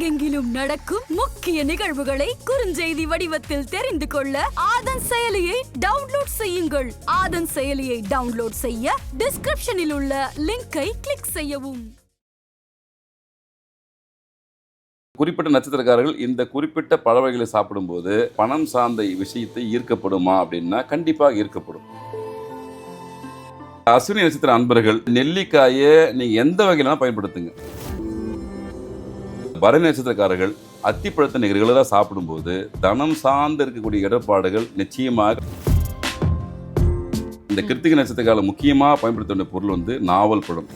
உலகெங்கிலும் நடக்கும் முக்கிய நிகழ்வுகளை குறுஞ்செய்தி வடிவத்தில் தெரிந்து கொள்ள ஆதன் செயலியை டவுன்லோட் செய்யுங்கள். ஆதன் செயலியை டவுன்லோட் செய்ய டிஸ்கிரிப்ஷனில் உள்ள லிங்கை கிளிக் செய்யவும். குறிப்பிட்ட நட்சத்திரக்காரர்கள் இந்த குறிப்பிட்ட பழவகைகளை சாப்பிடும்போது பணம் சார்ந்த விஷயத்தை ஈர்க்கப்படுமா அப்படின்னா கண்டிப்பாக ஈர்க்கப்படும். அஸ்வினி நட்சத்திர அன்பர்கள் நெல்லிக்காயை நீங்க எந்த வகையில பயன்படுத்துங்க? பரணி நட்சத்திரக்காரர்கள் அத்திப்பழத்தை நீங்கள் ரெகுலராக சாப்பிடும்போது தனம் சார்ந்து இருக்கக்கூடிய இடர்பாடுகள் நிச்சயமாக இந்த கிருத்திகை நட்சத்திரக்கால முக்கியமாக பயன்படுத்த வேண்டிய பொருள் வந்து நாவல் பழம்.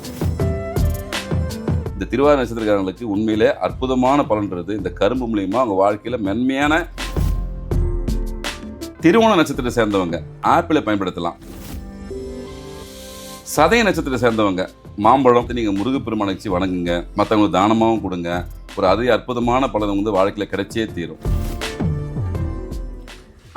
இந்த திருவாரூர் நட்சத்திரக்காரங்களுக்கு உண்மையிலே அற்புதமான பலன்றது இந்த கரும்பு மூலியமா அவங்க வாழ்க்கையில் மென்மையான திருவோண நட்சத்திரத்தை சேர்ந்தவங்க ஆப்பிளை பயன்படுத்தலாம். சதய நட்சத்திரத்தை சேர்ந்தவங்க மாம்பழத்தை நீங்கள் முருகப்பெருமானை வச்சு வணங்குங்க. மற்றவங்களுக்கு தானமாகவும் கொடுங்க. ஒரு அதி அற்புதமான பலன் வந்து வாழ்க்கையில் கிடைச்சே தீரும்.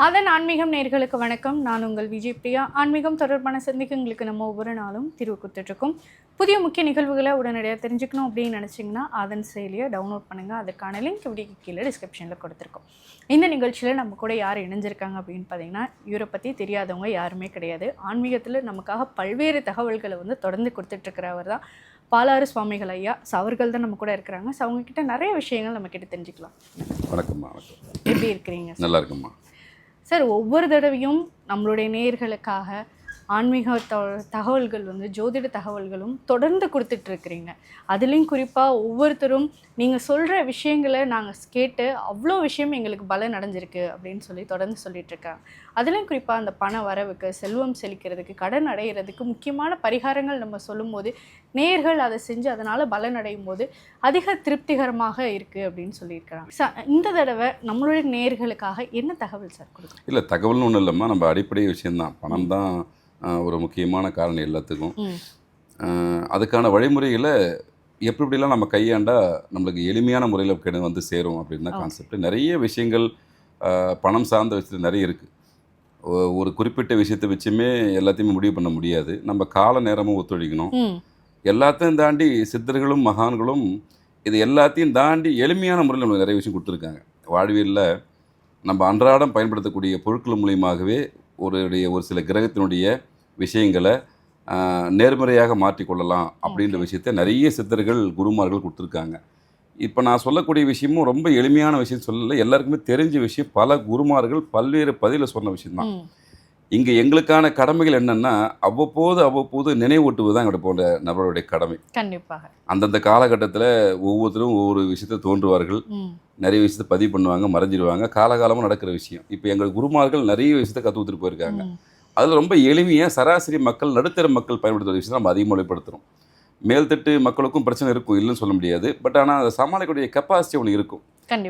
அதன் ஆன்மீகம் நேர்களுக்கு வணக்கம். நான் உங்கள் விஜய் பிரியா. ஆன்மீகம் தொடர்பான சந்திக்கங்களுக்கு நம்ம ஒவ்வொரு நாளும் தீர்வு கொடுத்துட்ருக்கோம். புதிய முக்கிய நிகழ்வுகளை உடனடியாக தெரிஞ்சுக்கணும் அப்படின்னு நினச்சிங்கன்னா அதன் செயலியை டவுன்லோட் பண்ணுங்கள் அதற்கான லிங்க் இப்படி கீழே டிஸ்கிரிப்ஷனில் கொடுத்துருக்கோம். இந்த நிகழ்ச்சியில் நம்ம கூட யார் இணைஞ்சிருக்காங்க அப்படின்னு பார்த்தீங்கன்னா இவரை பற்றி தெரியாதவங்க யாருமே கிடையாது. ஆன்மீகத்தில் நமக்காக பல்வேறு தகவல்களை வந்து தொடர்ந்து கொடுத்துட்ருக்கிறவர் தான் பாலாறு சுவாமிகள் ஐயா ஸோ அவர்கள் தான் நம்ம கூட இருக்கிறாங்க. ஸோ அவங்கக்கிட்ட நிறைய விஷயங்கள் நம்ம கிட்ட தெரிஞ்சுக்கலாம். வணக்கம்மா வணக்கம். எப்படி இருக்கிறீங்க நல்லா இருக்கும்மா. சார் ஒவ்வொரு தடவையும் நம்மளுடைய நேயர்களுக்காக ஆன்மீக த- தகவல்கள் வந்து ஜோதிட தகவல்களும் தொடர்ந்து கொடுத்துட்ருக்குறீங்க. அதுலேயும் குறிப்பாக ஒவ்வொருத்தரும் நீங்கள் சொல்கிற விஷயங்களை நாங்கள் கேட்டு அவ்வளோ விஷயம் எங்களுக்கு பலம் நடந்திருக்கு அப்படின்னு சொல்லி தொடர்ந்து சொல்லிகிட்ருக்காங்க அதுலேயும் குறிப்பாக அந்த பண வரவுக்கு செல்வம் செழிக்கிறதுக்கு கடன் அடையிறதுக்கு முக்கியமான பரிகாரங்கள் நம்ம சொல்லும்போது நேர்கள் அதை செஞ்சு அதனால் பலன் அடையும் போது அதிக திருப்திகரமாக இருக்குது அப்படின்னு சொல்லியிருக்கிறாங்க. ச இந்த தடவை நம்மளுடைய நேர்களுக்காக என்ன தகவல் சார் கொடுக்கும் இல்லை தகவல்னு ஒன்றும் இல்லைம்மா. நம்ம அடிப்படை விஷயம்தான். பணம் தான் ஒரு முக்கியமான காரணம் எல்லாத்துக்கும். அதுக்கான வழிமுறைகளை எப்படி எப்படிலாம் நம்ம கையாண்டா நம்மளுக்கு எளிமையான முறையில் கிணறு வந்து சேரும் அப்படின்னு தான். கான்செப்ட் நிறைய விஷயங்கள் பணம் சார்ந்த விஷயத்தில் நிறைய இருக்குது ஒரு குறிப்பிட்ட விஷயத்தை வச்சுமே எல்லாத்தையுமே முடிவு பண்ண முடியாது. நம்ம கால நேரமும் ஒத்துழைக்கணும். எல்லாத்தையும் தாண்டி சித்தர்களும் மகான்களும் இது எல்லாத்தையும் தாண்டி எளிமையான முறையில் நமக்கு நிறைய விஷயம் கொடுத்துருக்காங்க. வாழ்வியலில் நம்ம அன்றாடம் பயன்படுத்தக்கூடிய பொருட்கள் மூலியமாகவே ஒரு ஒரு சில கிரகத்தினுடைய விஷயங்களை நேர்மறையாக மாற்றிக்கொள்ளலாம் அப்படின்ற. விஷயத்தை நிறைய சித்தர்கள் குருமார்கள் கொடுத்துருக்காங்க. இப்போ நான் சொல்லக்கூடிய விஷயமும் ரொம்ப எளிமையான விஷயம் சொல்லலை. எல்லாருக்குமே தெரிஞ்ச விஷயம் பல குருமார்கள் பல்வேறு பதில சொன்ன விஷயம்தான். இங்கே எங்களுக்கான கடமைகள் என்னென்னா அவ்வப்போது அவ்வப்போது நினைவூட்டுவது தான் எங்களோட போன்ற நபருடைய கடமை. கண்டிப்பாக. அந்தந்த காலகட்டத்தில் ஒவ்வொருத்தரும் ஒவ்வொரு விஷயத்தை தோன்றுவார்கள். நிறைய விஷயத்தை பதிவு பண்ணுவாங்க மறைஞ்சிடுவாங்க காலகாலமாக நடக்கிற விஷயம். இப்போ எங்கள் குருமார்கள் நிறைய விஷயத்தை கற்று கொடுத்துட்டு போயிருக்காங்க. அதில் ரொம்ப எளிமையாக சராசரி மக்கள் நடுத்தர மக்கள் பயன்படுத்துகிற விஷயத்தை நம்ம அதிகமாக வெளிப்படுத்துகிறோம் மேல்தட்டு மக்களுக்கும் பிரச்சனை இருக்கும் இல்லைன்னு சொல்ல முடியாது. பட் ஆனால் அதை சமாளிக்கக்கூடிய கெப்பாசிட்டி அவங்களுக்கு இருக்கும்.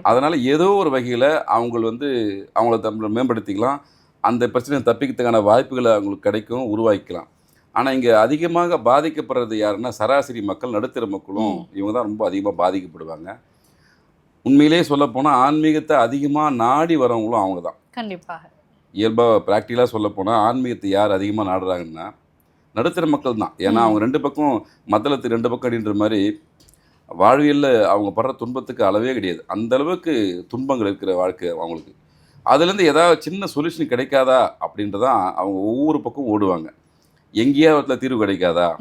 அதனால் ஏதோ ஒரு வகையில் அவங்க வந்து அவங்கள தங்களை மேம்படுத்திக்கலாம். அந்த பிரச்சனையை தப்பிக்கிறதுக்கான வாய்ப்புகளை அவங்களுக்கு கிடைக்கும் உருவாக்கிக்கலாம். ஆனால் இங்கே அதிகமாக பாதிக்கப்படுறது யாருன்னா சராசரி மக்கள் நடுத்தர மக்களும். இவங்க தான் ரொம்ப அதிகமாக பாதிக்கப்படுவாங்க. உண்மையிலே சொல்லப்போனால் ஆன்மீகத்தை அதிகமாக நாடி வரவங்களும் அவங்க தான். கண்டிப்பாக. இயல்பாக ப்ராக்டிக்கலாக சொல்லப்போனால் ஆன்மீகத்தை யார் அதிகமாக நாடுறாங்கன்னா நடுத்தர மக்கள் தான். ஏன்னா. அவங்க ரெண்டு பக்கம் மத்தளத்து ரெண்டு பக்கம் அப்படின்ற மாதிரி வாழ்வியலில் அவங்க படுற துன்பத்துக்கு அளவே கிடையாது. அந்த அளவுக்கு துன்பங்கள் இருக்கிற வாழ்க்கை அவங்களுக்கு. அதுலேருந்து ஏதாவது சின்ன சொல்யூஷன் கிடைக்காதா அப்படின்றதான் அவங்க ஒவ்வொரு பக்கம் ஓடுவாங்க. எங்கேயாவது தீர்வு கிடைக்காதா?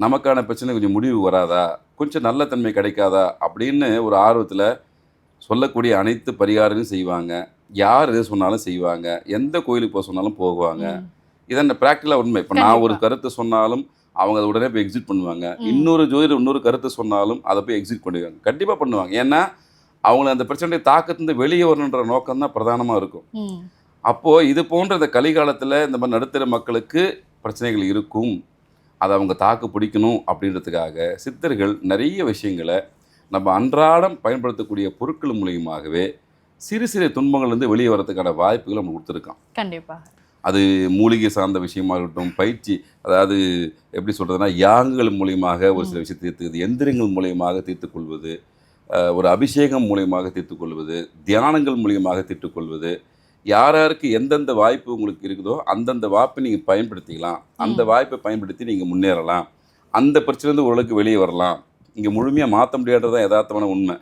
நமக்கான பிரச்சனை கொஞ்சம் முடிவு வராதா? கொஞ்சம் நல்ல தன்மை கிடைக்காதா? அப்படின்னு ஒரு ஆர்வத்தில் சொல்லக்கூடிய அனைத்து பரிகாரங்களும் செய்வாங்க. யார் எது சொன்னாலும் செய்வாங்க. எந்த கோயிலுக்கு போக சொன்னாலும் போகுவாங்க. ம். இதான் ப்ராக்டிக்கலாக உண்மை. இப்போ நான் ஒரு. கருத்து சொன்னாலும் அவங்க அதை உடனே போய் எக்ஸிட் பண்ணுவாங்க. இன்னொரு ஜோதிடர் இன்னொரு கருத்து சொன்னாலும் அதை போய் எக்ஸிட் பண்ணுவாங்க கண்டிப்பாக பண்ணுவாங்க. ஏன்னா அவங்கள அந்த பிரச்சனையை தாக்கத்துலேருந்து வெளியே வரணுன்ற நோக்கம் தான் பிரதானமாக இருக்கும் அப்போது இது போன்ற இந்த கலிகாலத்தில் இந்த மாதிரி நடுத்தர மக்களுக்கு பிரச்சனைகள் இருக்கும். அதை அவங்க தாக்கு பிடிக்கணும் அப்படின்றதுக்காக சித்தர்கள் நிறைய விஷயங்களை நம்ம அன்றாடம் பயன்படுத்தக்கூடிய பொருட்கள் மூலியமாகவே சிறு சிறு துன்பங்கள்லேருந்து வெளியே வரதுக்கான வாய்ப்புகளை நம்ம கொடுத்துருக்கான். கண்டிப்பாக அது மூலிகை சார்ந்த விஷயமா இருக்கட்டும் பயிற்சி அதாவது எப்படி சொல்கிறதுனா யாகங்கள் மூலியமாக ஒரு சில விஷயத்தை தீர்த்துக்குது எந்திரங்கள் மூலியமாக தீர்த்துக்கொள்வது ஒரு அபிஷேகம் மூலியமாக தீர்த்துக்கொள்வது தியானங்கள் மூலியமாக தீர்த்துக்கொள்வது யார் யாருக்கு எந்தெந்த வாய்ப்பு உங்களுக்கு இருக்குதோ அந்தந்த வாய்ப்பை நீங்கள் பயன்படுத்திக்கலாம். அந்த. வாய்ப்பை பயன்படுத்தி நீங்கள் முன்னேறலாம். அந்த பிரச்சனைலேருந்து ஓரளவுக்கு வெளியே வரலாம். இங்கே முழுமையாக மாற்ற முடியாதது தான் யதார்த்தமான உண்மை.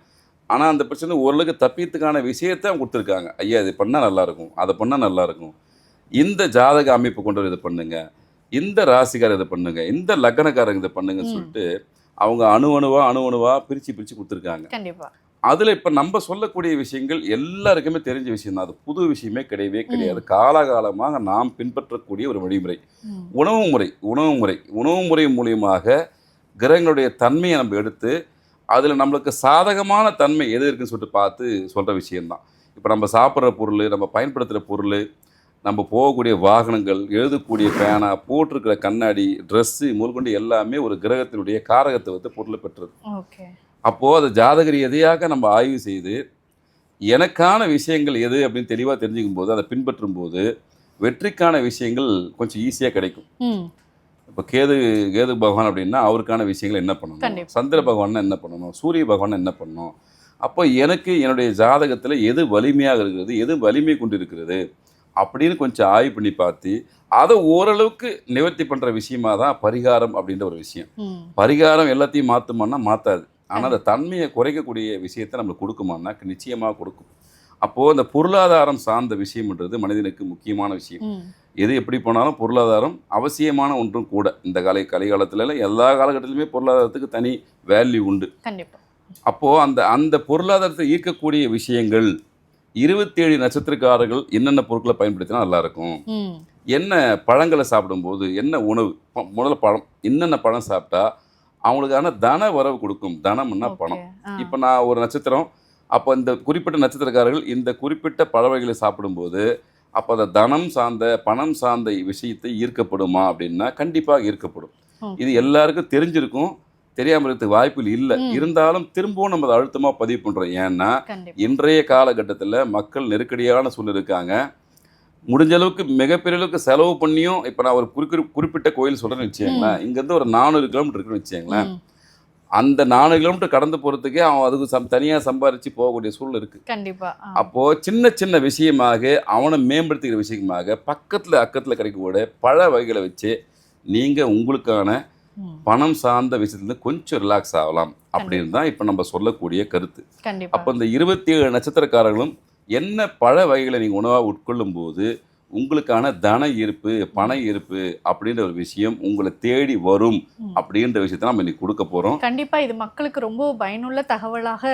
ஆனால் அந்த பிரச்சனை ஓரளவுக்கு தப்பியத்துக்கான விஷயத்தை அவங்க கொடுத்துருக்காங்க. ஐயா இது பண்ணால் நல்லாயிருக்கும். அதை பண்ணால் நல்லாயிருக்கும். இந்த ஜாதக அமைப்பு கொண்டவர் இதை பண்ணுங்க. இந்த ராசிக்காரர் இதை பண்ணுங்க. இந்த லக்னக்காரங்க இதை பண்ணுங்கன்னு. சொல்லிட்டு அவங்க அணு அணுவா அணு அணுவா பிரித்து பிரித்து கொடுத்துருக்காங்க. கண்டிப்பா. அதில் இப்போ நம்ம சொல்லக்கூடிய விஷயங்கள் எல்லாருக்குமே தெரிஞ்ச விஷயம் தான். அது புது விஷயமே கிடையவே கிடையாது. காலகாலமாக நாம் பின்பற்றக்கூடிய ஒரு வழிமுறை. உணவு முறை உணவு முறை. உணவு முறை மூலியமாக கிரகங்களுடைய தன்மையை நம்ம எடுத்து அதில் நம்மளுக்கு சாதகமான தன்மை எது இருக்குன்னு சொல்லிட்டு பார்த்து சொல்கிற விஷயம்தான். இப்போ நம்ம சாப்பிட்ற பொருள் நம்ம பயன்படுத்துகிற பொருள் நம்ம போகக்கூடிய வாகனங்கள் எழுதக்கூடிய பேனா போட்டிருக்கிற கண்ணாடி ட்ரெஸ்ஸு முதற்கொண்டு எல்லாமே ஒரு கிரகத்தினுடைய காரகத்தை வந்து பொருளை பெற்றது. அப்போது அது ஜாதக ரீதியாக நம்ம ஆய்வு செய்து எனக்கான விஷயங்கள் எது அப்படின்னு தெளிவாக தெரிஞ்சுக்கும் போது அதை பின்பற்றும் போது வெற்றிக்கான விஷயங்கள் கொஞ்சம் ஈஸியாக கிடைக்கும். இப்போ கேது கேது பகவான் அப்படின்னா அவருக்கான விஷயங்கள் என்ன பண்ணணும். சந்திர பகவான் என்ன பண்ணணும்? சூரிய பகவான் என்ன பண்ணணும்? அப்போ எனக்கு என்னுடைய ஜாதகத்தில் எது வலிமையாக இருக்கிறது எது வலிமை கொண்டு இருக்கிறது அப்படின்னு கொஞ்சம் ஆய்வு பண்ணி பார்த்து அதை ஓரளவுக்கு நிவர்த்தி பண்ணுற விஷயமா தான் பரிகாரம் அப்படின்ற ஒரு விஷயம். பரிகாரம் எல்லாத்தையும் மாற்றுமான்னா மாற்றாது ஆனால் அந்த தன்மையை குறைக்கக்கூடிய விஷயத்தை நம்மளுக்கு கொடுக்குமான்னா நிச்சயமாக கொடுக்கும். அப்போது அந்த பொருளாதாரம் சார்ந்த விஷயம்ன்றது மனிதனுக்கு முக்கியமான விஷயம். எது எப்படி போனாலும் பொருளாதாரம் அவசியமான ஒன்றும் கூட. இந்த கலை கலிகாலத்துல எல்லா காலகட்டத்திலுமே பொருளாதாரத்துக்கு தனி வேல்யூ உண்டு. அப்போது அந்த அந்த பொருளாதாரத்தை ஈர்க்கக்கூடிய விஷயங்கள் இருபத்தேழு நட்சத்திரக்காரர்கள் என்னென்ன பொருட்களை பயன்படுத்தினா நல்லாயிருக்கும். ம். என்ன பழங்களை சாப்பிடும்போது என்ன உணவு முதல்ல பழம் என்னென்ன பழம் சாப்பிட்டா அவங்களுக்கான தன வரவு கொடுக்கும். தனம்னா பணம். இப்போ நான் ஒரு நட்சத்திரம் அப்போ இந்த குறிப்பிட்ட நட்சத்திரக்காரர்கள் இந்த குறிப்பிட்ட பறவைகளை சாப்பிடும்போது அப்போ அந்த தனம் சார்ந்த பணம் சார்ந்த விஷயத்தை ஈர்க்கப்படுமா அப்படின்னா கண்டிப்பாக ஈர்க்கப்படும். இது எல்லாருக்கும் தெரிஞ்சிருக்கும். தெரியாமல் இருக்கிறதுக்கு வாய்ப்புகள் இல்லை. இருந்தாலும் திரும்பவும் நம்ம அதை அழுத்தமாக பதிவு பண்ணுறோம் ஏன்னா இன்றைய காலகட்டத்தில் மக்கள் நெருக்கடியான சூழ்நிலை இருக்காங்க முடிஞ்ச அளவுக்கு மிகப்பெரிய அளவுக்கு செலவு பண்ணியும் இப்போ நான் ஒரு குறிப்பிட்ட குறிப்பிட்ட கோயில் சொல்கிறேன்னு வச்சுக்கோங்களேன் இங்கேருந்து ஒரு நானூறு கிலோமீட்டர் இருக்குன்னு வச்சுக்கோங்களேன். அந்த நானூறு கிலோமீட்டர் கடந்து போகிறதுக்கே அவன் அதுக்கு சம் தனியாக சம்பாரித்து போகக்கூடிய சூழ்நிலை இருக்குது கண்டிப்பா ஆ. அப்போது சின்ன சின்ன விஷயமாக அவனை மேம்படுத்திக்கிற விஷயமாக பக்கத்தில் அக்கத்தில் கிடைக்கக்கூடிய பழ வகைகளை வச்சு நீங்கள் உங்களுக்கான. பணம் சார்ந்த விஷயத்துலேருந்து கொஞ்சம் ரிலாக்ஸ் ஆகலாம் அப்படின்னு தான் இப்போ நம்ம சொல்லக்கூடிய கருத்து. அப்போ இந்த இருபத்தி ஏழு நட்சத்திரக்காரர்களும் என்ன பழ வகைகளை நீங்கள் உணவாக உட்கொள்ளும் போது உங்களுக்கான தன ஈர்ப்பு பண ஈர்ப்பு அப்படின்ற ஒரு விஷயம் உங்களை தேடி வரும். அப்படின்ற விஷயத்தை நம்ம இன்னைக்கு கொடுக்க போகிறோம் கண்டிப்பா இது மக்களுக்கு ரொம்ப பயனுள்ள தகவலாக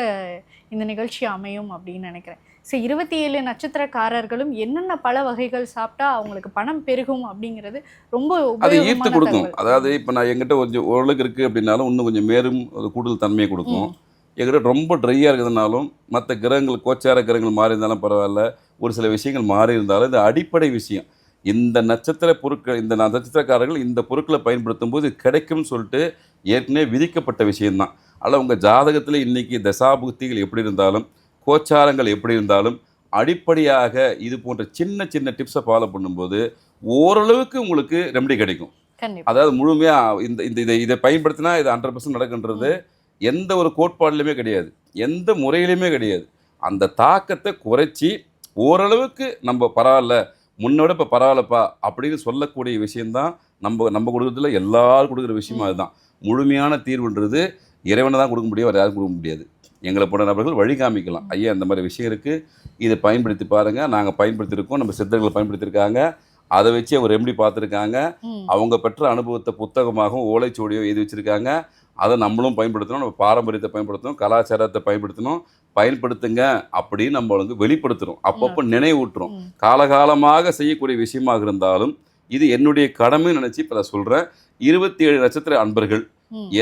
இந்த நிகழ்ச்சி அமையும் அப்படின்னு நினைக்கிறேன். சரி இருபத்தி ஏழு நட்சத்திரக்காரர்களும் என்னென்ன பல வகைகள் சாப்பிட்டா அவங்களுக்கு பணம் பெருகும் அப்படிங்கிறது ரொம்ப அதை ஈர்த்து கொடுக்கும். அதாவது இப்போ நான் எங்கிட்ட கொஞ்சம் ஓரளவுக்கு இருக்குது அப்படின்னாலும் இன்னும் கொஞ்சம் மேலும் ஒரு கூடுதல் தன்மையை கொடுக்கும். எங்கிட்ட ரொம்ப ட்ரையாக இருக்கிறதுனாலும் மற்ற கிரகங்கள் கோச்சார கிரகங்கள் மாறி இருந்தாலும் பரவாயில்ல. ஒரு சில விஷயங்கள் மாறி இருந்தாலும் இது அடிப்படை விஷயம். இந்த நட்சத்திர பொருட்கள் இந்த நட்சத்திரக்காரர்கள் இந்த பொருட்களை பயன்படுத்தும் போது கிடைக்கும்னு சொல்லிட்டு ஏற்கனவே விதிக்கப்பட்ட விஷயம்தான். அல்ல உங்கள் ஜாதகத்தில் இன்னைக்கு தசாபுக்திகள் எப்படி இருந்தாலும் கோச்சாரங்கள் எப்படி இருந்தாலும் அடிப்படையாக இது போன்ற சின்ன சின்ன டிப்ஸை ஃபாலோ பண்ணும்போது ஓரளவுக்கு உங்களுக்கு ரெமெடி கிடைக்கும். அதாவது முழுமையாக இந்த இந்த இதை இதை பயன்படுத்தினா இது ஹண்ட்ரட் பர்சன்ட் நடக்குன்றது. எந்த ஒரு கோட்பாடுலையுமே கிடையாது. எந்த முறையிலையுமே கிடையாது. அந்த தாக்கத்தை குறைச்சி ஓரளவுக்கு நம்ம பரவாயில்ல முன்னோட இப்போ பரவாயில்லப்பா அப்படின்னு சொல்லக்கூடிய விஷயம்தான் நம்ம நம்ம கொடுக்குறதுல எல்லாரும் கொடுக்குற விஷயமும் அதுதான். முழுமையான தீர்வுன்றது இறைவனை தான் கொடுக்க முடியும் வேறு யாரும் கொடுக்க முடியாது. எங்களை போன நபர்கள் வழி காமிக்கலாம். ஐயா இந்த மாதிரி விஷயம் இருக்குது இதை பயன்படுத்தி பாருங்கள் நாங்கள் பயன்படுத்தியிருக்கோம் நம்ம சித்தர்கள் பயன்படுத்தியிருக்காங்க அதை வச்சு அவங்க ரெமெடி பார்த்துருக்காங்க. அவங்க பெற்ற அனுபவத்தை புத்தகமாகவும் ஓலைச்சுவடியோ எழுதி வச்சிருக்காங்க. அதை நம்மளும் பயன்படுத்தணும் நம்ம பாரம்பரியத்தை பயன்படுத்தணும் கலாச்சாரத்தை பயன்படுத்தணும் பயன்படுத்துங்க அப்படின்னு நம்ம வந்து வெளிப்படுத்துகிறோம் அப்பப்போ நினைவூட்டுறோம். காலகாலமாக செய்யக்கூடிய விஷயமாக இருந்தாலும் இது என்னுடைய கடமைன்னு நினச்சி இப்போ நான் சொல்கிறேன் இருபத்தி ஏழு நட்சத்திர அன்பர்கள்.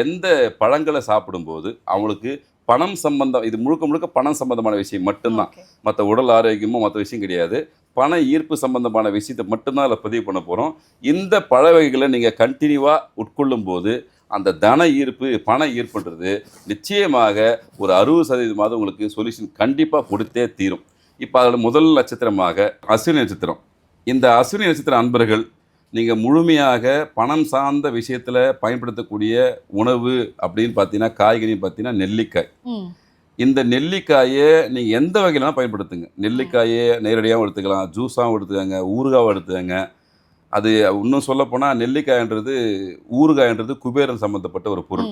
எந்த பழங்களை சாப்பிடும்போது அவங்களுக்கு பணம் சம்பந்தம் இது முழுக்க முழுக்க பணம் சம்பந்தமான விஷயம் மட்டும்தான். மற்ற உடல் ஆரோக்கியமோ மற்ற விஷயம் கிடையாது. பண ஈர்ப்பு சம்பந்தமான விஷயத்தை மட்டும்தான் அதில் பதிவு பண்ண போகிறோம் இந்த பழ வகைகளை நீங்கள் கண்டினியூவாக உட்கொள்ளும் போது அந்த தன ஈர்ப்பு பண ஈர்ப்புன்றது நிச்சயமாக ஒரு அறுபது சதவீதமாவது உங்களுக்கு சொல்யூஷன் கண்டிப்பாக கொடுத்தே தீரும். இப்போ அதில் முதல் நட்சத்திரமாக அஸ்வினி நட்சத்திரம். இந்த அஸ்வினி நட்சத்திர அன்பர்கள் நீங்கள் முழுமையாக பணம் சார்ந்த விஷயத்தில் பயன்படுத்தக்கூடிய உணவு அப்படின்னு பார்த்தீங்கன்னா காய்கறி பார்த்தீங்கன்னா நெல்லிக்காய். இந்த நெல்லிக்காயை நீங்கள் எந்த வகையிலாம் பயன்படுத்துங்க? நெல்லிக்காயை நேரடியாகவும் எடுத்துக்கலாம். ஜூஸாகவும் எடுத்துக்கங்க ஊறுகாவும் எடுத்துக்கங்க. அது இன்னும் சொல்லப்போனால் நெல்லிக்காய்ன்றது ஊறுகாய்ன்றது குபேரன் சம்மந்தப்பட்ட ஒரு பொருள்.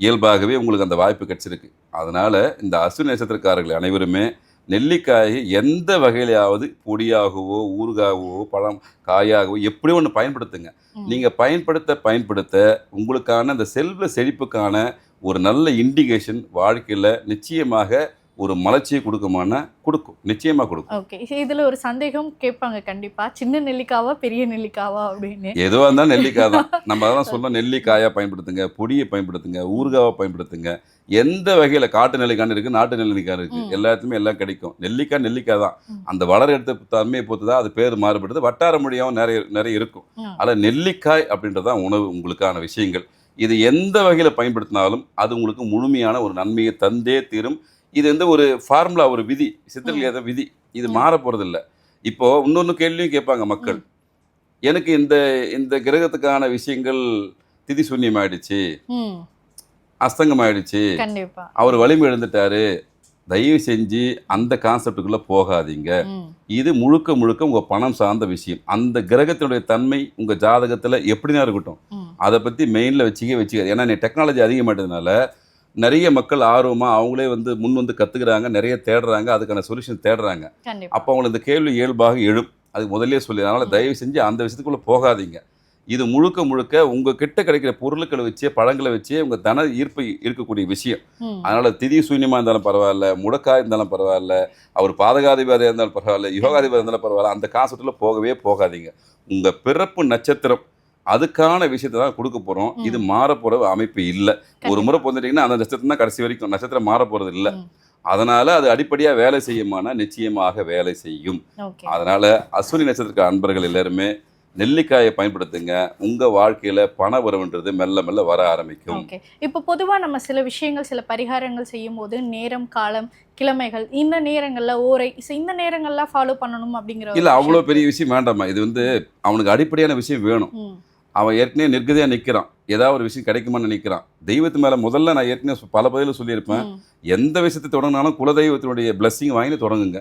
இயல்பாகவே உங்களுக்கு அந்த வாய்ப்பு கிடைச்சிருக்கு அதனால் இந்த அஸ்வினி நட்சத்திரக்காரர்கள் அனைவருமே நெல்லிக்காயை எந்த வகையிலாவது பொடியாகவோ ஊறுகாகவோ பழம் காயாகவோ எப்படி ஒன்று பயன்படுத்துங்க. நீங்கள் பயன்படுத்த பயன்படுத்த உங்களுக்கான அந்த செல்வ செழிப்புக்கான ஒரு நல்ல இண்டிகேஷன் வாழ்க்கையில் நிச்சயமாக ஒரு மலர்ச்சியை கொடுக்குமானா கொடுக்கும். நிச்சயமாக கொடுக்கும். ஓகே. இதுல ஒரு சந்தேகம் கேட்பாங்க கண்டிப்பா. சின்ன நெல்லிக்காவா பெரிய நெல்லிக்காவா அப்படின்னு. எதுவாக இருந்தாலும் நெல்லிக்காய் தான். நம்ம அதான் சொல்ல நெல்லிக்காயாக பயன்படுத்துங்க பொடியை பயன்படுத்துங்க ஊறுகாவை பயன்படுத்துங்க. எந்த வகையில் காட்டு நெல்லிக்காய் இருக்குது நாட்டு நெல்லிக்காய் இருக்குது. எல்லாத்துமே எல்லாம் கிடைக்கும். நெல்லிக்காய் நெல்லிக்காய் தான். அந்த வளர எடுத்த தன்மையை பொறுத்து தான் அது பேர் மாறுபடுது. வட்டார மொழியாகவும் நிறைய நிறைய இருக்கும். அதில் நெல்லிக்காய் அப்படின்றது தான் உணவு உங்களுக்கான விஷயங்கள். இது எந்த வகையில் பயன்படுத்தினாலும் அது உங்களுக்கு முழுமையான ஒரு நன்மையை தந்தே தீரும். இது வந்து ஒரு ஃபார்முலா ஒரு விதி. சித்தர்கள் விதி? இது. மாற போகிறதில்ல இப்போ இன்னொன்று கேள்வியும் கேட்பாங்க மக்கள். எனக்கு இந்த இந்த கிரகத்துக்கான விஷயங்கள் திதி சூன்யம் ஆயிடுச்சு அஸ்தங்கம் ஆயிடுச்சு அவர் வலிமை எழுந்துட்டாரு தயவு செஞ்சு அந்த கான்செப்டுக்குள்ளே போகாதீங்க. இது முழுக்க முழுக்க உங்கள் பணம் சார்ந்த விஷயம். அந்த கிரகத்தினுடைய தன்மை உங்கள் ஜாதகத்தில் எப்படினா இருக்கட்டும். அதை பற்றி மெயினில் வச்சுக்க வச்சுக்க ஏன்னா நீ டெக்னாலஜி அதிகமாட்டதுனால நிறைய மக்கள் ஆர்வமாக அவங்களே வந்து முன் வந்து கற்றுக்குறாங்க நிறைய தேடுறாங்க அதுக்கான சொல்யூஷன் தேடுறாங்க. அப்போ அவங்களுக்கு இந்த கேள்வி இயல்பாக எழும். அது முதல்லயே சொல்லி அதனால். தயவு செஞ்சு அந்த விஷயத்துக்குள்ளே போகாதீங்க. இது முழுக்க முழுக்க உங்கள் கிட்ட கிடைக்கிற பொருட்களை வச்சே பழங்களை வச்சே உங்கள் தன ஈர்ப்பு இருக்கக்கூடிய விஷயம். அதனால் திதி சூன்யமாக இருந்தாலும் பரவாயில்ல முடக்காக இருந்தாலும் பரவாயில்ல அவர் பாதகாதிபதியாக இருந்தாலும் பரவாயில்ல யுகாதிபதி இருந்தாலும் பரவாயில்ல அந்த கான்செப்டில் போகவே போகாதீங்க. உங்கள் பிறப்பு நட்சத்திரம் அதுக்கான விஷயத்தை தான் கொடுக்க போகிறோம். இது மாற போகிற அமைப்பு இல்லை. ஒரு முறை பொந்துட்டீங்கன்னா அந்த நட்சத்திரம் தான் கடைசி வரைக்கும். நட்சத்திரம் மாற போகிறது இல்லை. அதனால் அது அடிப்படையாக வேலை செய்யுமானா நிச்சயமாக வேலை செய்யும். அதனால் அஸ்வினி நட்சத்திர அன்பர்கள் எல்லாருமே நெல்லிக்காயை பயன்படுத்துங்க. உங்கள் வாழ்க்கையில் பண வரவுன்றது மெல்ல மெல்ல வர ஆரம்பிக்கும். இப்போ பொதுவா நம்ம சில விஷயங்கள் சில பரிகாரங்கள் செய்யும் போது நேரம் காலம் கிழமைகள் இந்த நேரங்கள்ல ஓரை இந்த நேரங்கள்லாம் ஃபாலோ பண்ணணும் அப்படிங்கிற இல்லை அவ்வளோ விஷயம். பெரிய விஷயம் வேண்டாமா? இது வந்து அவனுக்கு அடிப்படையான விஷயம் வேணும். அவன் ஏற்கனவே நிற்கதையாக நிற்கிறான். ஏதாவது ஒரு விஷயம் கிடைக்குமான்னு நிற்கிறான் தெய்வத்து மேலே முதல்ல நான் ஏற்கனவே பல பதிவில் சொல்லியிருப்பேன். எந்த விஷயத்தை தொடங்கினாலும் குலதெய்வத்தினுடைய blessing வாங்கி தொடங்குங்க.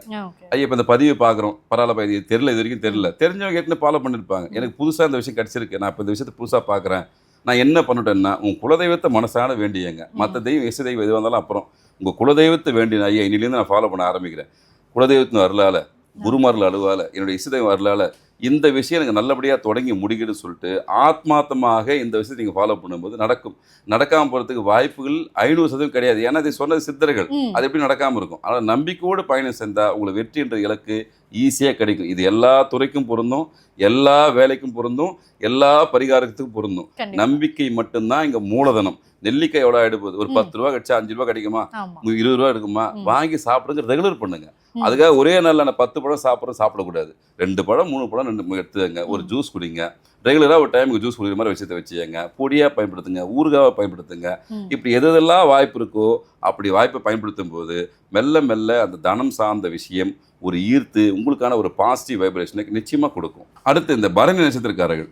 ஐயா இப்போ இந்த பதிவை பார்க்குறோம். பரவாயில்ல இது தெரியல இது வரைக்கும் தெரியல. தெரிஞ்சவங்க ஏற்கனவே ஃபாலோ பண்ணியிருப்பாங்க எனக்கு புதுசாக இந்த விஷயம் கிடச்சிருக்கு. நான் இப்போ இந்த விஷயத்தை புதுசாக பார்க்குறேன். நான் என்ன பண்ணட்டேன்னா உன் குலதெய்வத்தை மனசான வேண்டியங்க. மற்ற தெய்வம் எஸ் தெய்வம் எது வந்தாலும் அப்புறம். உங்கள் குலதெய்வத்தை வேண்டிய ஐயா இன்னிலேருந்து நான் ஃபாலோ பண்ண ஆரம்பிக்கிறேன். குலதெய்வத்தின் அருளால் குருமார்கள் அருளால் என்னுடைய இசைதெய்வம் அருளால் இந்த விஷயம் எனக்கு நல்லபடியாக தொடங்கி முடிக்கணும்னு சொல்லிட்டு ஆத்மார்த்தமாக இந்த விஷயத்தை நீங்கள் ஃபாலோ பண்ணும்போது நடக்கும். நடக்காமல் போகிறதுக்கு வாய்ப்புகள் ஐநூறு சதவீதம் கிடையாது. ஏன்னா இதை சொன்னது சித்தர்கள். அது எப்படி நடக்காமல் இருக்கும்? ஆனால் நம்பிக்கையோடு பயணம் செஞ்சால் உங்களுக்கு வெற்றி என்ற இலக்கு ஈஸியாக கிடைக்கும். இது எல்லா துறைக்கும் பொருந்தும் எல்லா வேலைக்கும் பொருந்தும் எல்லா பரிகாரத்துக்கும் பொருந்தும். நம்பிக்கை மட்டும்தான் இங்கே மூலதனம். நெல்லிக்காய் எவ்வளோ ஆகிடுது ஒரு. பத்து ரூபா கிடைச்சா அஞ்சு ரூபா கிடைக்குமா? இருபது ரூபா இருக்குமா. வாங்கி சாப்பிடுங்க ரெகுலர் பண்ணுங்க. அதுக்காக ஒரே நாளில் நான் பத்து பழம் சாப்பிட்றோம் சாப்பிடக்கூடாது. ரெண்டு பழம் மூணு பழம் ரெண்டு எடுத்துக்கங்க. ஒரு. ஜூஸ் குடிங்க. ரெகுலராக ஒரு டைமுக்கு ஜூஸ் குடிக்கிற மாதிரி விஷயத்தை வச்சுக்கங்க. பொடியாக பயன்படுத்துங்க. ஊறுகாவை பயன்படுத்துங்க. இப்படி எது எதெல்லாம் வாய்ப்பு இருக்கோ அப்படி வாய்ப்பை பயன்படுத்தும் போது மெல்ல மெல்ல அந்த தனம் சார்ந்த விஷயம் ஒரு ஈர்த்து உங்களுக்கான ஒரு பாசிட்டிவ் வைப்ரேஷனுக்கு நிச்சயமாக கொடுக்கும். அடுத்து இந்த பரணி நட்சத்திரக்காரர்கள்.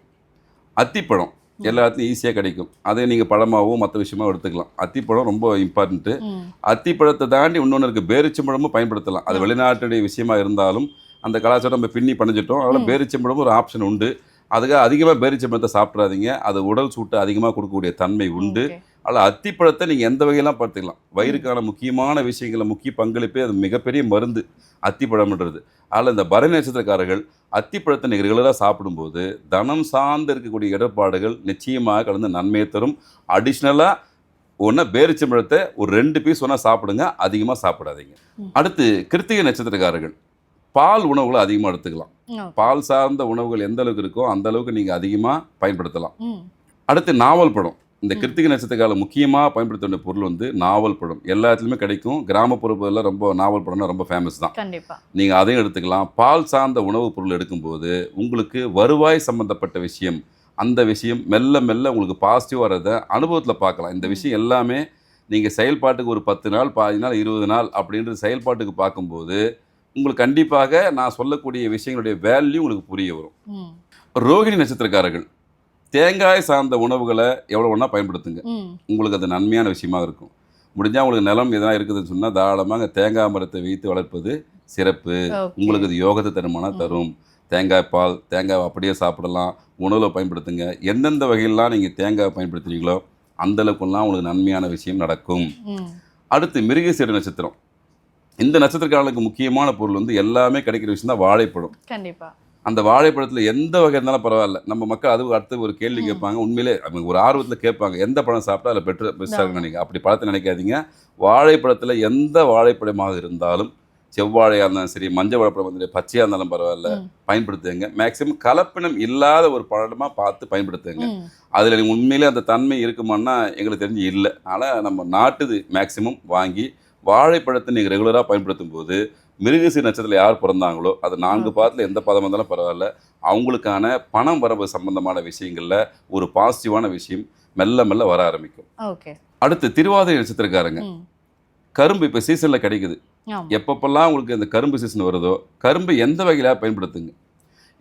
அத்திப்பழம். எல்லாத்துலையும் ஈஸியாக கிடைக்கும். அதை நீங்கள் பழமாவோ மற்ற விஷயமாவோ எடுத்துக்கலாம். அத்திப்பழம் ரொம்ப இம்பார்ட்டன்ட்டு ம், அத்திப்பழத்தை தாண்டி இன்னொன்று இருக்குது பேரிச்சம்பழமும் பயன்படுத்தலாம். அது. வெளிநாட்டுடைய விஷயமா இருந்தாலும் அந்த கலாச்சாரம் நம்ம பின்னி பண்ணிச்சிட்டோம் அதனால். பேரிச்சம்பழமும் ஒரு ஆப்ஷன் உண்டு. அதுக்காக அதிகமாக பேரிச்சம்பழத்தை சாப்பிட்றாதீங்க அது உடல் சூட்டை அதிகமாக கொடுக்கக்கூடிய தன்மை உண்டு. அதில் அத்திப்பழத்தை நீங்கள் எந்த வகையெல்லாம் பார்த்துக்கலாம். வயிறுக்கான முக்கியமான விஷயங்களை முக்கிய பங்களிப்பே அது மிகப்பெரிய மருந்து அத்திப்பழம்ன்றது. அதில் இந்த பரணி நட்சத்திரக்காரர்கள் அத்திப்பழத்தை நீங்கள் ரெகுலராக சாப்பிடும்போது தனம் சார்ந்து இருக்கக்கூடிய இடர்பாடுகள் நிச்சயமாக கலந்து நன்மையை தரும். அடிஷ்னலாக ஒன்று பேரிச்சம்பழத்தை ஒரு ரெண்டு பீஸ் ஒன்றா சாப்பிடுங்க அதிகமாக சாப்பிடாதீங்க. அடுத்து கிருத்திகை நட்சத்திரக்காரர்கள். பால் உணவுகளை அதிகமாக எடுத்துக்கலாம். பால் சார்ந்த உணவுகள் எந்த அளவுக்கு இருக்கோ அந்த அளவுக்கு நீங்கள் அதிகமாக பயன்படுத்தலாம். அடுத்து நாவல் பழம். இந்த. கிருத்திகை நட்சத்திரக்கால முக்கியமாக பயன்படுத்த வேண்டிய பொருள் வந்து நாவல் பழம் எல்லா இடத்துலையுமே கிடைக்கும் கிராமப்புறப்பெல்லாம் ரொம்ப நாவல் பழம்னா ரொம்ப ஃபேமஸ் தான். கண்டிப்பா. நீங்கள் அதையும் எடுத்துக்கலாம். பால் சார்ந்த உணவுப் பொருள் எடுக்கும்போது உங்களுக்கு வருவாய் சம்பந்தப்பட்ட விஷயம் அந்த விஷயம் மெல்ல மெல்ல உங்களுக்கு பாசிட்டிவ் வரதை அனுபவத்தில் பார்க்கலாம். இந்த. விஷயம் எல்லாமே நீங்கள் செயல்பாட்டுக்கு ஒரு பத்து நாள் பாதி நாள் இருபது நாள் அப்படின்றது செயல்பாட்டுக்கு பார்க்கும்போது உங்களுக்கு கண்டிப்பாக நான் சொல்லக்கூடிய விஷயங்களுடைய வேல்யூ உங்களுக்கு புரிய வரும். ரோகிணி நட்சத்திரக்காரர்கள். தேங்காய் சார்ந்த உணவுகளை எவ்வளோ ஒன்றா பயன்படுத்துங்க. உங்களுக்கு அது நன்மையான விஷயமா இருக்கும். முடிஞ்சால் உங்களுக்கு நிலம் எதனா இருக்குதுன்னு சொன்னால் தாராளமாக தேங்காய் மரத்தை வைத்து வளர்ப்பது சிறப்பு. உங்களுக்கு அது யோகத்தை தருமானா. தரும். தேங்காய் பால் தேங்காய் அப்படியே சாப்பிடலாம். உணவில் பயன்படுத்துங்க. எந்தெந்த வகையிலாம் நீங்கள் தேங்காய் பயன்படுத்துறீங்களோ அந்த அளவுக்குலாம் உங்களுக்கு நன்மையான விஷயம் நடக்கும். அடுத்து மிருகசீர நட்சத்திரம். இந்த நட்சத்திரக்காரர்களுக்கு முக்கியமான பொருள் வந்து எல்லாமே கிடைக்கிற விஷயம் தான் வாழைப்பழம். கண்டிப்பா. அந்த வாழைப்பழத்தில் எந்த வகை இருந்தாலும் பரவாயில்ல. நம்ம மக்கள் அது அடுத்து ஒரு கேள்வி. கேட்பாங்க. உண்மையிலே அவங்க ஒரு ஆர்வத்தில் கேட்பாங்க. எந்த பழம் சாப்பிட்டா அதில் பெற்று பெஸ்ட்டாக நினைக்க அப்படி பழத்தை நினைக்காதீங்க. வாழைப்பழத்தில் எந்த வாழைப்பழமாக இருந்தாலும் செவ்வாழையாக இருந்தாலும் சரி மஞ்சள் வாழைப்பழம் வந்து பச்சையாக இருந்தாலும் பரவாயில்ல. பயன்படுத்துங்க. மேக்ஸிமம் கலப்பினம் இல்லாத ஒரு பழமாக பார்த்து பயன்படுத்துங்க. அதில் நீங்கள் உண்மையிலே அந்த தன்மை இருக்குமான்னா எங்களுக்கு தெரிஞ்சு இல்லை. அதனால் நம்ம நாட்டுது மேக்ஸிமம் வாங்கி வாழைப்பழத்தை நீங்கள் ரெகுலராக பயன்படுத்தும் போது மிருகசி நட்சத்திரத்தில் யார் பிறந்தாங்களோ அது நான்கு. பாதத்தில் எந்த பதம் வந்தாலும் பரவாயில்ல. அவங்களுக்கான பணம் வரவு சம்பந்தமான விஷயங்களில் ஒரு பாசிட்டிவான விஷயம் மெல்ல மெல்ல வர ஆரம்பிக்கும். அடுத்து திருவாதிரை நட்சத்திரக்காரங்க. கரும்பு இப்போ சீசனில் கிடைக்குது. எப்பப்பெல்லாம் உங்களுக்கு இந்த கரும்பு சீசன் வருதோ கரும்பு எந்த வகையில் பயன்படுத்துங்க?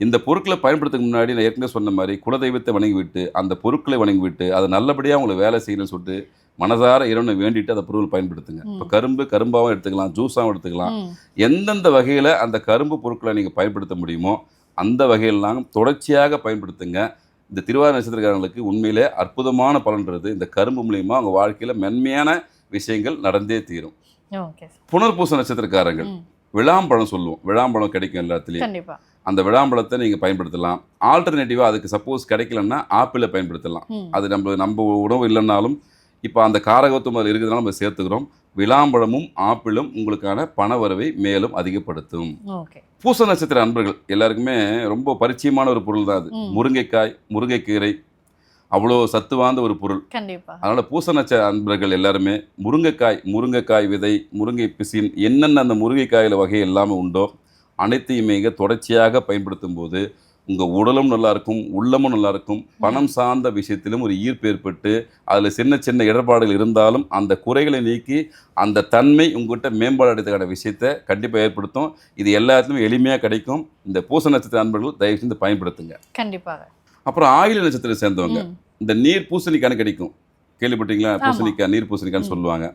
இந்த பொருட்களை பயன்படுத்துக்கு முன்னாடி நான் ஏற்கனவே சொன்ன மாதிரி குலதெய்வத்தை வணங்கி விட்டு அந்த பொருட்களை வணங்கி விட்டு அது நல்லபடியாக உங்களுக்கு வேலை செய்யணும்னு சொல்லிட்டு மனதார இறைவனை வேண்டிட்டு அந்த பொருள் பயன்படுத்துங்க. இப்போ. கரும்பு கரும்பாகவும் எடுத்துக்கலாம் ஜூஸாகவும் எடுத்துக்கலாம். எந்தெந்த வகையில் அந்த கரும்பு பொருட்களை நீங்கள் பயன்படுத்த முடியுமோ அந்த வகையெல்லாம் தொடர்ச்சியாக பயன்படுத்துங்க. இந்த திருவாரூர் நட்சத்திரக்காரங்களுக்கு உண்மையிலே அற்புதமான பலன்றது. இந்த கரும்பு மூலியமாக அவங்க வாழ்க்கையில் மென்மையான விஷயங்கள் நடந்தே தீரும். புனர்பூச நட்சத்திரக்காரங்கள் ம். விளாம்பழம் சொல்லுவோம். விளாம்பழம் கிடைக்கும் எல்லாத்துலேயும். அந்த விளாம்பழத்தை நீங்கள் பயன்படுத்தலாம். ஆல்டர்னேட்டிவாக அதுக்கு சப்போஸ் கிடைக்கலன்னா ஆப்பிளை பயன்படுத்தலாம். அது நம்ம நம்ம உணவு இல்லைன்னாலும் இப்போ அந்த காரகத்துவம் அதில் இருக்கிறதுனால நம்ம சேர்த்துக்கிறோம். விளாம்பழமும் ஆப்பிளும் உங்களுக்கான பண வரவை மேலும் அதிகப்படுத்தும். பூச நட்சத்திர அன்பர்கள் எல்லாருக்குமே ரொம்ப பரிச்சயமான ஒரு பொருள் தான் அது. முருங்கைக்காய் முருங்கைக்கீரை அவ்வளோ சத்து வாய்ந்த ஒரு பொருள். கண்டிப்பா. அதனால் பூச நட்ச அன்பர்கள் எல்லாருமே முருங்கைக்காய் முருங்கைக்காய் விதை முருங்கை பிசின் என்னென்ன அந்த முருங்கைக்காயில் வகை எல்லாமே உண்டோ அனைத்தையுமே இங்க தொடர்ச்சியாக பயன்படுத்தும் போது உங்கள் உடலும் நல்லா இருக்கும் உள்ளமும் நல்லா இருக்கும் பணம் சார்ந்த விஷயத்திலும் ஒரு ஈர்ப்பு ஏற்பட்டு அதில் சின்ன சின்ன இடர்பாடுகள் இருந்தாலும் அந்த குறைகளை நீக்கி அந்த தன்மை உங்கள்கிட்ட மேம்பாடு அடைறதுக்கான விஷயத்தை கண்டிப்பாக ஏற்படுத்தும். இது எல்லாத்துலையும் எளிமையாக கிடைக்கும். இந்த பூச நட்சத்திர அன்பர்கள் தயவு செஞ்சு பயன்படுத்துங்க. கண்டிப்பாக. அப்புறம் ஆயுள நட்சத்திரம் சேர்ந்தவங்க. இந்த நீர் பூசணிக்கான கிடைக்கும். கேள்விப்பட்டீங்களா. பூசணிக்காய் நீர் பூசணிக்கான்னு. சொல்லுவாங்க.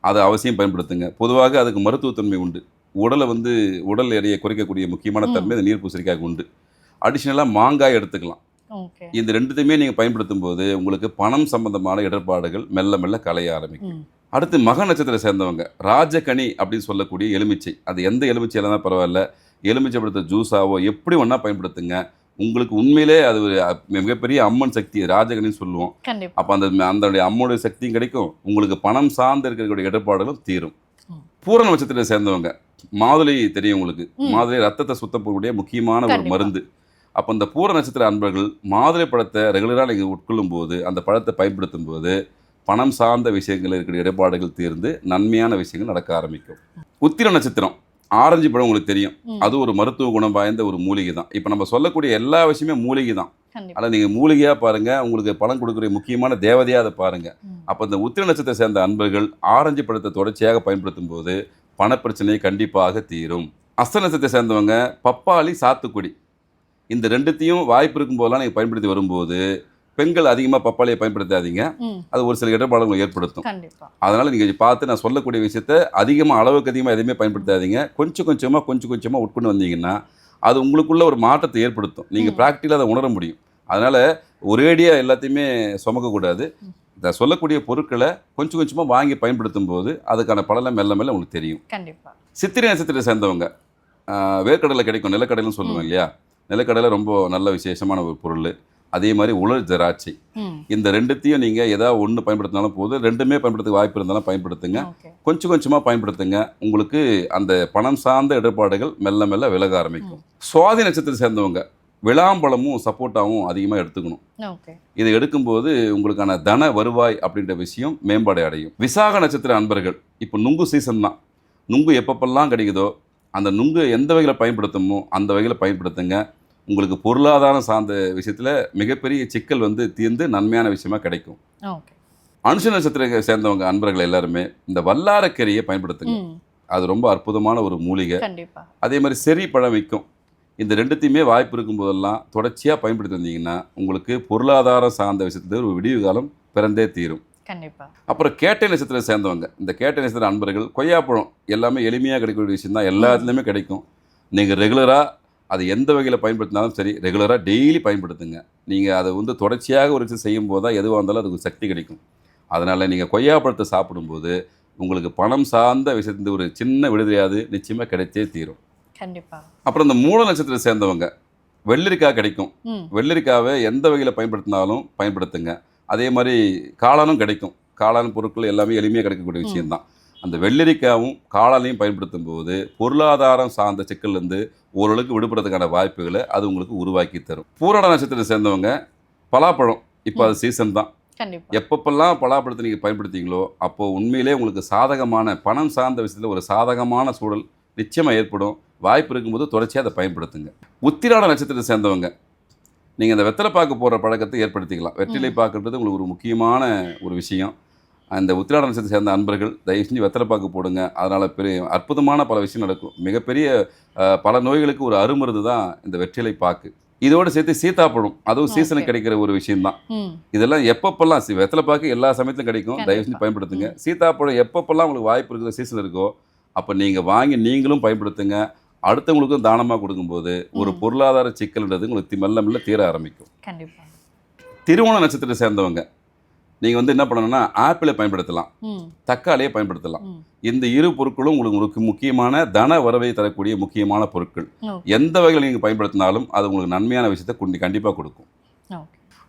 அதை அவசியம் பயன்படுத்துங்க. பொதுவாக அதுக்கு மருத்துவத்தன்மை உண்டு. உடலை வந்து உடல் எடையை குறைக்கக்கூடிய முக்கியமான. தன்மை இந்த நீர் பூசணிக்காய்க்கு உண்டு. அடிஷ்னலாக மாங்காய் எடுத்துக்கலாம். இந்த ரெண்டுத்தையுமே நீங்கள் பயன்படுத்தும் போது உங்களுக்கு பணம் சம்பந்தமான இடர்பாடுகள் மெல்ல மெல்ல கலைய ஆரம்பிக்கும். அடுத்து மக நட்சத்திரம் சேர்ந்தவங்க ராஜகனி அப்படின்னு சொல்லக்கூடிய எலுமிச்சை. அது எந்த எலுமிச்சையில தான் பரவாயில்ல. எலுமிச்சை படுத்த ஜூஸாவோ எப்படி வேணா பயன்படுத்துங்க. உங்களுக்கு உண்மையிலே அது ஒரு மிகப்பெரிய அம்மன் சக்தி ராஜகனின்னு சொல்லுவோம். அப்போ அந்த அந்த அம்மனுடைய சக்தியும் கிடைக்கும். உங்களுக்கு பணம் சார்ந்து இருக்கக்கூடிய இடர்பாடுகளும் தீரும். பூரண நட்சத்திரத்தை சேர்ந்தவங்க மாதுளை தெரியும் உங்களுக்கு. மாதுளை ரத்தத்தை சுத்தம் போகக்கூடிய முக்கியமான ஒரு. மருந்து. அப்போ இந்த பூர நட்சத்திர அன்பர்கள் மாதுளை பழத்தை ரெகுலராக நீங்கள் உட்கொள்ளும் போது அந்த பழத்தை பயன்படுத்தும் போது பணம் சார்ந்த விஷயங்கள் இருக்கிற இடர்பாடுகள் தீர்ந்து நன்மையான விஷயங்கள் நடக்க ஆரம்பிக்கும். உத்திர நட்சத்திரம் ஆரஞ்சு பழம் உங்களுக்கு தெரியும். அது ஒரு மருத்துவ குணம் வாய்ந்த ஒரு மூலிகை தான். இப்போ நம்ம சொல்லக்கூடிய எல்லா விஷயமே மூலிகை தான். அதில் நீங்கள் மூலிகையாக பாருங்கள் உங்களுக்கு பலன் கொடுக்குற முக்கியமான தேவதையாக அதை பாருங்கள். அப்போ இந்த உத்திர நட்சத்திரத்தை சேர்ந்த அன்பர்கள் ஆரஞ்சு பழத்தை தொடர்ச்சியாக பயன்படுத்தும் போது பணப்பிரச்சனை கண்டிப்பாக தீரும். அஸ்த நட்சத்திரத்தை சேர்ந்தவங்க பப்பாளி சாத்துக்குடி. இந்த ரெண்டுத்தையும் வாய்ப்பு இருக்கும் போதெல்லாம் நீங்கள் பயன்படுத்தி வரும்போது பெண்கள் அதிகமாக பப்பாளியை பயன்படுத்தாதீங்க. அது ஒரு சில இடர்பாடுகளை ஏற்படுத்தும். அதனால் நீங்கள் பார்த்து நான் சொல்லக்கூடிய விஷயத்த அதிகமாக அளவுக்கு அதிகமாக எதுவுமே பயன்படுத்தாதீங்க. கொஞ்சம் கொஞ்சமாக கொஞ்சம் கொஞ்சமாக உட்கொண்டு வந்தீங்கன்னா அது உங்களுக்குள்ள ஒரு மாற்றத்தை ஏற்படுத்தும். நீங்கள். ப்ராக்டிக்கலாக அதை உணர முடியும். அதனால் ஒரேடியாக எல்லாத்தையுமே சுமக்கக்கூடாது. இந்த சொல்லக்கூடிய பொருட்களை கொஞ்சம் கொஞ்சமாக வாங்கி பயன்படுத்தும் போது அதுக்கான பலனை மெல்ல மெல்ல உங்களுக்கு தெரியும். கண்டிப்பா. சித்திரை நட்சத்திரத்தை சேர்ந்தவங்க வேர்க்கடலை கிடைக்கும் நிலக்கடலைன்னு சொல்லுவோம். இல்லையா? நிலக்கடலை ரொம்ப நல்ல விசேஷமான ஒரு பொருள். அதே மாதிரி உலர் திராட்சை. இந்த ரெண்டுத்தையும் நீங்கள் ஏதாவது ஒன்று பயன்படுத்தினாலும் போதும் ரெண்டுமே பயன்படுத்த வாய்ப்பு இருந்தாலும் பயன்படுத்துங்க. கொஞ்சம் கொஞ்சமாக பயன்படுத்துங்க. உங்களுக்கு அந்த பணம் சார்ந்த இடர்பாடுகள் மெல்ல மெல்ல விலக ஆரம்பிக்கும். சுவாதி நட்சத்திரத்தை சேர்ந்தவங்க விளாம்பழமும் சப்போட்டாவும் அதிகமாக எடுத்துக்கணும். இதை எடுக்கும்போது உங்களுக்கான தன வருவாய் அப்படின்ற விஷயம் மேம்பாடு அடையும். விசாக நட்சத்திர அன்பர்கள் இப்போ நுங்கு சீசன் தான். நுங்கு எப்பப்பெல்லாம் கிடைக்குதோ அந்த நுங்கு எந்த வகையில் பயன்படுத்தணுமோ அந்த வகையில் பயன்படுத்துங்க. உங்களுக்கு பொருளாதாரம் சார்ந்த விஷயத்தில் மிகப்பெரிய சிக்கல் வந்து தீர்ந்து நன்மையான விஷயமா கிடைக்கும். அனுஷ நட்சத்திரத்தை சேர்ந்தவங்க அன்பர்கள் எல்லாருமே இந்த வல்லாரக்கரியை பயன்படுத்துங்க. அது ரொம்ப அற்புதமான ஒரு மூலிகை. அதே மாதிரி செரி பழம் விற்கும் இந்த ரெண்டுத்தையுமே வாய்ப்பு இருக்கும் போதெல்லாம் தொடர்ச்சியாக பயன்படுத்தி வந்தீங்கன்னா உங்களுக்கு பொருளாதாரம் சார்ந்த விஷயத்துல ஒரு விடிவு காலம் பிறந்தே தீரும். அப்புறம் கேட்டை நட்சத்திரத்தை சேர்ந்தவங்க. இந்த கேட்டை நட்சத்திர அன்பர்கள் கொய்யாப்பழம் எல்லாமே எளிமையாக கிடைக்கக்கூடிய விஷயம் தான் எல்லாத்துலேயுமே கிடைக்கும். நீங்கள் ரெகுலராக அது எந்த வகையில் பயன்படுத்தினாலும் சரி ரெகுலராக டெய்லி பயன்படுத்துங்க. நீங்கள் அதை வந்து தொடர்ச்சியாக ஒரு விஷயம் செய்யும் போது தான் எதுவாக இருந்தாலும் அதுக்கு சக்தி கிடைக்கும். அதனால் நீங்கள் கொய்யாப்பழத்தை சாப்பிடும்போது உங்களுக்கு பணம் சார்ந்த விஷயத்துல ஒரு சின்ன விடுதலையாது நிச்சயமாக கிடைச்சே தீரும். கண்டிப்பாக அப்புறம் இந்த மூல நட்சத்திரத்தை சேர்ந்தவங்க வெள்ளரிக்காய் கிடைக்கும். வெள்ளரிக்காவை எந்த வகையில் பயன்படுத்தினாலும் பயன்படுத்துங்க. அதே மாதிரி காளானும் கிடைக்கும். காளான் பொருட்கள் எல்லாமே எளிமையாக கிடைக்கக்கூடிய விஷயம்தான். அந்த வெள்ளரிக்காவும் காளானையும் பயன்படுத்தும் போது பொருளாதாரம் சார்ந்த சிக்கல்லேருந்து ஓரளவுக்கு விடுபடுறதுக்கான வாய்ப்புகளை அது உங்களுக்கு உருவாக்கி தரும். பூராட நட்சத்திரத்தை சேர்ந்தவங்க பலாப்பழம் இப்போ அது சீசன் தான். எப்பப்பெல்லாம் பலாப்பழத்தை நீங்கள் பயன்படுத்திங்களோ அப்போது உண்மையிலே உங்களுக்கு சாதகமான பணம் சார்ந்த விஷயத்தில் ஒரு சாதகமான சூழல் நிச்சயமாக ஏற்படும். வாய்ப்பு இருக்கும்போது தொடர்ச்சியாக அதை பயன்படுத்துங்க. உத்திராட நட்சத்திரத்தை சேர்ந்தவங்க நீங்கள் இந்த வெத்தலை பாக்கு போடுற பழக்கத்தை ஏற்படுத்திக்கலாம். வெற்றிலை பாக்குன்றது உங்களுக்கு ஒரு முக்கியமான ஒரு விஷயம். அந்த உத்திராட நட்சத்திரத்தை சேர்ந்த அன்பர்கள் தயவு செஞ்சு வெத்தலை பாக்கு போடுங்க. அதனால் பெரிய அற்புதமான பல விஷயம் நடக்கும். மிகப்பெரிய பல நோய்களுக்கு ஒரு அருமருந்து தான் இந்த வெற்றிலை பாக்கு. இதோடு சேர்த்து சீத்தாப்பழம். அதுவும் சீசனுக்கு. கிடைக்கிற ஒரு விஷயம்தான். இதெல்லாம் எப்பப்பெல்லாம் வெத்தலை பாக்கு எல்லா சமயத்திலும் கிடைக்கும். தயவு செஞ்சு பயன்படுத்துங்க. சீதாப்பழம் எப்பப்பெல்லாம் உங்களுக்கு வாய்ப்பு இருக்கிற சீசன் இருக்கோ அப்போ நீங்கள் வாங்கி நீங்களும் பயன்படுத்துங்க. அடுத்தவங்களுக்கும் தானமாக கொடுக்கும்போது ஒரு. பொருளாதார சிக்கல்ன்றது உங்களுக்கு மெல்ல மெல்ல தீர ஆரம்பிக்கும். கண்டிப்பாக திருவோண நட்சத்திரத்தை சேர்ந்தவங்க. நீங்கள் வந்து என்ன பண்ணணும்னா ஆப்பிளை பயன்படுத்தலாம். தக்காளியை பயன்படுத்தலாம். இந்த இரு பொருட்களும் உங்களுக்கு முக்கியமான தன வரவை தரக்கூடிய முக்கியமான பொருட்கள். எந்த வகையில் நீங்கள் பயன்படுத்தினாலும் அது உங்களுக்கு நன்மையான விஷயத்தை கொண்டு கண்டிப்பாக கொடுக்கும்.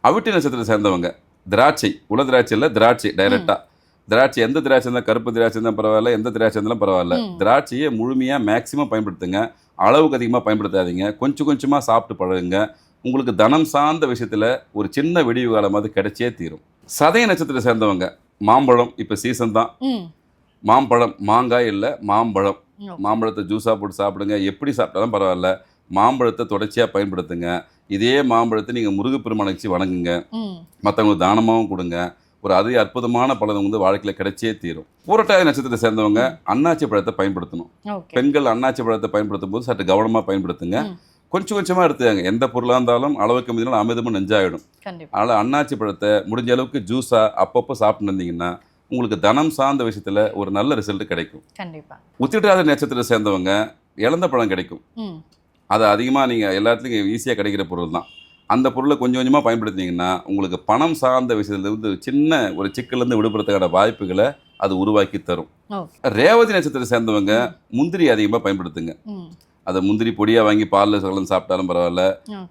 அவிட்டி நட்சத்திரத்தை சேர்ந்தவங்க திராட்சை உல திராட்சை இல்லை திராட்சை டைரக்டா திராட்சை எந்த திராட்சை இருந்தால் கருப்பு திராட்சை இருந்தால் பரவாயில்ல எந்த திராட்சை இருந்தாலும் பரவாயில்ல. திராட்சையை முழுமையாக மேக்ஸிமம் பயன்படுத்துங்க. அளவுக்கு அதிகமாக பயன்படுத்தாதீங்க. கொஞ்சம் கொஞ்சமாக சாப்பிட்டு பழகுங்க. உங்களுக்கு தனம் சார்ந்த விஷயத்தில் ஒரு சின்ன விடிவு காலமாவது கிடைச்சே தீரும். சதய நட்சத்திரத்தை சேர்ந்தவங்க மாம்பழம் இப்போ சீசன் தான். மாம்பழம் மாங்காய் இல்லை மாம்பழம். மாம்பழத்தை ஜூஸாக போட்டு சாப்பிடுங்க. எப்படி சாப்பிட்டாலும் பரவாயில்ல. மாம்பழத்தை தொடர்ச்சியாக பயன்படுத்துங்க. இதே மாம்பழத்தை நீங்கள் முருகப்பெருமானை வச்சு வணங்குங்க. மற்றவங்களுக்கு தானமாகவும் கொடுங்க. ஒரு அதி அற்புதமான பலன் வந்து வாழ்க்கையில் கிடைச்சே தீரும். பூரட்டாதி நட்சத்திரத்தை சேர்ந்தவங்க அன்னாச்சி பழத்தை பயன்படுத்தணும். பெண்கள் அன்னாச்சி பழத்தை பயன்படுத்தும் போது சற்று கவனமாக பயன்படுத்துங்க. கொஞ்சம் கொஞ்சமாக எடுத்துக்கங்க. எந்த பொருளாக இருந்தாலும் அளவுக்கு மீதினாலும் அமிர்தமும் நெஞ்சாயிடும். அதனால் அன்னாச்சி பழத்தை முடிஞ்ச அளவுக்கு ஜூஸாக அப்பப்போ சாப்பிட்டு இருந்தீங்கன்னா உங்களுக்கு தனம் சார்ந்த விஷயத்தில் ஒரு நல்ல ரிசல்ட் கிடைக்கும். கண்டிப்பாக உத்திரட்டாதி நட்சத்திரத்தை சேர்ந்தவங்க இழந்த பழம் கிடைக்கும். அது அதிகமாக நீங்கள் எல்லாத்துலேயும் ஈஸியாக கிடைக்கிற பொருள் தான். அந்த பொருளை கொஞ்சம் கொஞ்சமாக பயன்படுத்தினீங்கன்னா உங்களுக்கு பணம் சார்ந்த விஷயத்துலேருந்து சின்ன ஒரு சிக்கல்லேருந்து விடுபடுறதுக்கான வாய்ப்புகளை அது உருவாக்கி தரும். ரேவதி நட்சத்திரத்தை சேர்ந்தவங்க முந்திரி அதிகமாக பயன்படுத்துங்க. அதை முந்திரி பொடியாக வாங்கி பாலில் கலந்து சாப்பிட்டாலும் பரவாயில்ல.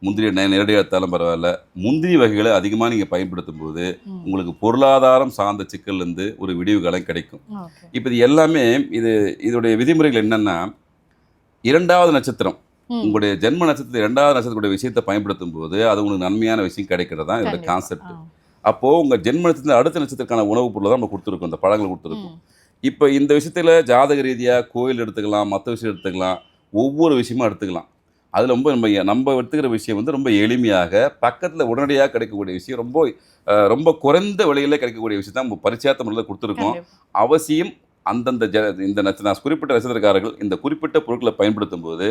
முந்திரி நேரடியாக எடுத்தாலும் பரவாயில்ல. முந்திரி வகைகளை அதிகமாக நீங்கள் பயன்படுத்தும் போது உங்களுக்கு பொருளாதாரம் சார்ந்த சிக்கல்லேருந்து ஒரு விடிவு காலம் கிடைக்கும் இப்போ இது எல்லாமே இது இதோடைய விதிமுறைகள் என்னென்னா இரண்டாவது நட்சத்திரம் உங்களுடைய ஜென்ம நட்சத்திரம் இரண்டாவது நட்சத்திரத்துடைய விஷயத்தை பயன்படுத்தும் போது அது உங்களுக்கு நன்மையான விஷயம் கிடைக்கிறது தான் இதோட. கான்செப்ட். அப்போது உங்கள் ஜென்ம நட்சத்திரத்தில் அடுத்த நட்சத்திரக்கான உணவுப் பொருளை தான் நம்ம கொடுத்துருக்கோம் இந்த பழங்களை கொடுத்துருக்கோம். இப்போ இந்த விஷயத்தில் ஜாதக ரீதியாக கோயில் எடுத்துக்கலாம் மற்ற விஷயம் எடுத்துக்கலாம் ஒவ்வொரு விஷயமும் எடுத்துக்கலாம் அதில் ரொம்ப நம்ம நம்ம எடுத்துக்கிற விஷயம் வந்து ரொம்ப எளிமையாக பக்கத்தில் உடனடியாக கிடைக்கக்கூடிய விஷயம் ரொம்ப ரொம்ப குறைந்த விலையில் கிடைக்கக்கூடிய விஷயம் தான் நம்ம பரிச்சயத்த முறையில் கொடுத்துருக்கோம். அவசியம் அந்தந்த ஜ இந்த நான் குறிப்பிட்ட நட்சத்திரக்காரர்கள் இந்த குறிப்பிட்ட பொருட்களை பயன்படுத்தும் போது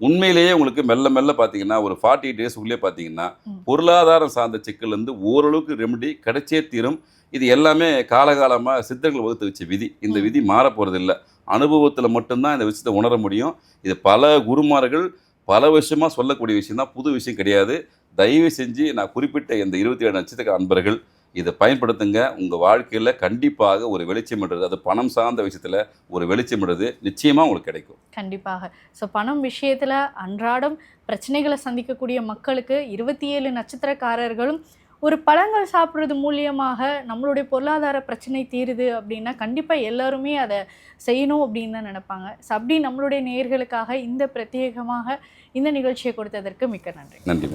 உண்மையிலேயே உங்களுக்கு மெல்ல மெல்ல பார்த்தீங்கன்னா ஒரு ஃபார்ட்டி டேஸ் உள்ளே பார்த்தீங்கன்னா. பொருளாதாரம் சார்ந்த சிக்கல்லேருந்து ஓரளவுக்கு ரெமெடி கிடைச்சே தீரும் இது எல்லாமே காலகாலமாக சித்தர்கள் வகுத்து வச்ச விதி இந்த. விதி மாறப் போகிறது இல்லை அனுபவத்தில் மட்டும்தான் இந்த விஷயத்தை உணர முடியும். இது பல குருமார்கள் பல விஷயமாக சொல்லக்கூடிய விஷயம் தான். புது விஷயம் கிடையாது. தயவு செஞ்சு நான் குறிப்பிட்ட இந்த இருபத்தி ஏழு நட்சத்திர அன்பர்கள் இதை பயன்படுத்துங்க. உங்கள் வாழ்க்கையில் கண்டிப்பாக ஒரு வெளிச்சமிடுறது அது பணம் சார்ந்த விஷயத்தில் ஒரு வெளிச்சமிடுறது நிச்சயமாக உங்களுக்கு கிடைக்கும். கண்டிப்பாக. ஸோ பணம் விஷயத்தில் அன்றாடம் பிரச்சனைகளை சந்திக்கக்கூடிய மக்களுக்கு இருபத்தி ஏழு நட்சத்திரக்காரர்களும் ஒரு பழங்கள் சாப்பிட்றது மூலியமாக நம்மளுடைய பொருளாதார பிரச்சனை தீருது அப்படின்னா கண்டிப்பாக எல்லாருமே அதை செய்யணும் அப்படின்னு தான் நினைப்பாங்க. ஸோ அப்படி நம்மளுடைய நேர்களுக்காக இந்த பிரத்யேகமாக இந்த நிகழ்ச்சியை கொடுத்ததற்கு மிக்க நன்றி. நன்றி